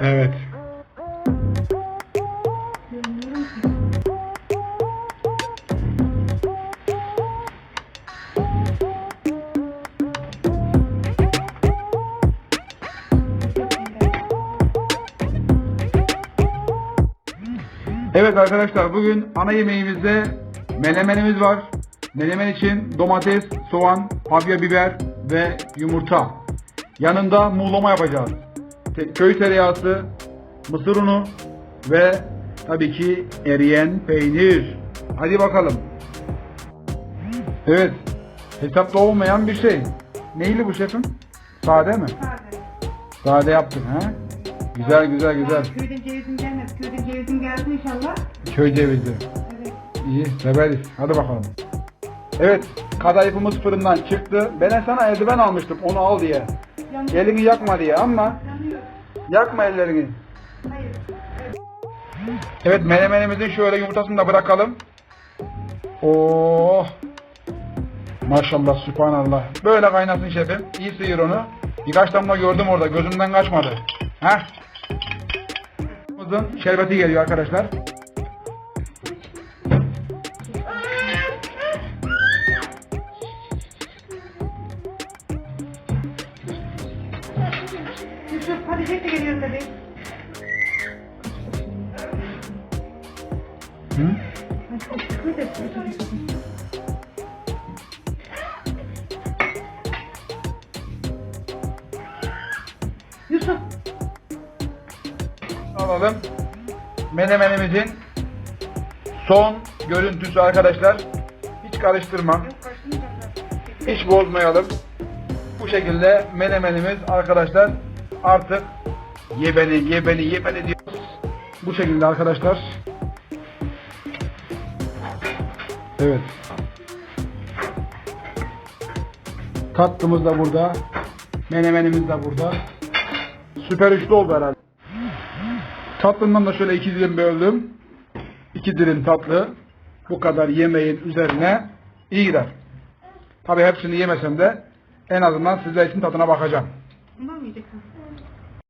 Evet. Evet arkadaşlar bugün ana yemeğimizde menemenimiz var. Menemen için domates, soğan, papya biber ve yumurta. Yanında muğlama yapacağız. Te- köy tereyağısı, mısır unu ve tabii ki eriyen peynir. Hadi bakalım. Evet. Hesapta olmayan bir şey. Neyli bu şefim? Sade mi? Sade. Sade yaptın ha? Güzel güzel güzel. Köyden cevizin gelmedi. Köyden cevizin gelsin inşallah. Köy cevizi. Evet. İyi severiz. Hadi bakalım. Evet. Kadayıfımız fırından çıktı. Ben sana eldiven almıştım onu al diye. Yanıyor. Elini yakma diye ama Yanıyor. Yakma ellerini. Hayır. Evet menemenimizin şöyle yumurtasını da bırakalım. Oh. Maşallah subhanallah. Böyle kaynasın şefim. İyi sıyır onu. Birkaç damla gördüm orada. Gözümden kaçmadı. Heh. Şerbeti geliyor arkadaşlar. Yusuf hadi çek de geliyorum bebeğim. Hı? Yusuf. Alalım. Menemenimizin son görüntüsü arkadaşlar. Hiç karıştırma. Yok. Hiç bozmayalım. Bu şekilde menemenimiz arkadaşlar artık ye beni ye beni ye beni diyoruz. Bu şekilde arkadaşlar. Evet. Tatlımız da burada. Menemenimiz de burada. Süper üçlü oldu herhalde. Tatlından da şöyle iki dilim böldüm. İki dilim tatlı. Bu kadar yemeğin üzerine iyi gider. Tabii hepsini yemesem de en azından sizler için tadına bakacağım. Bundan mı yiyeceksin?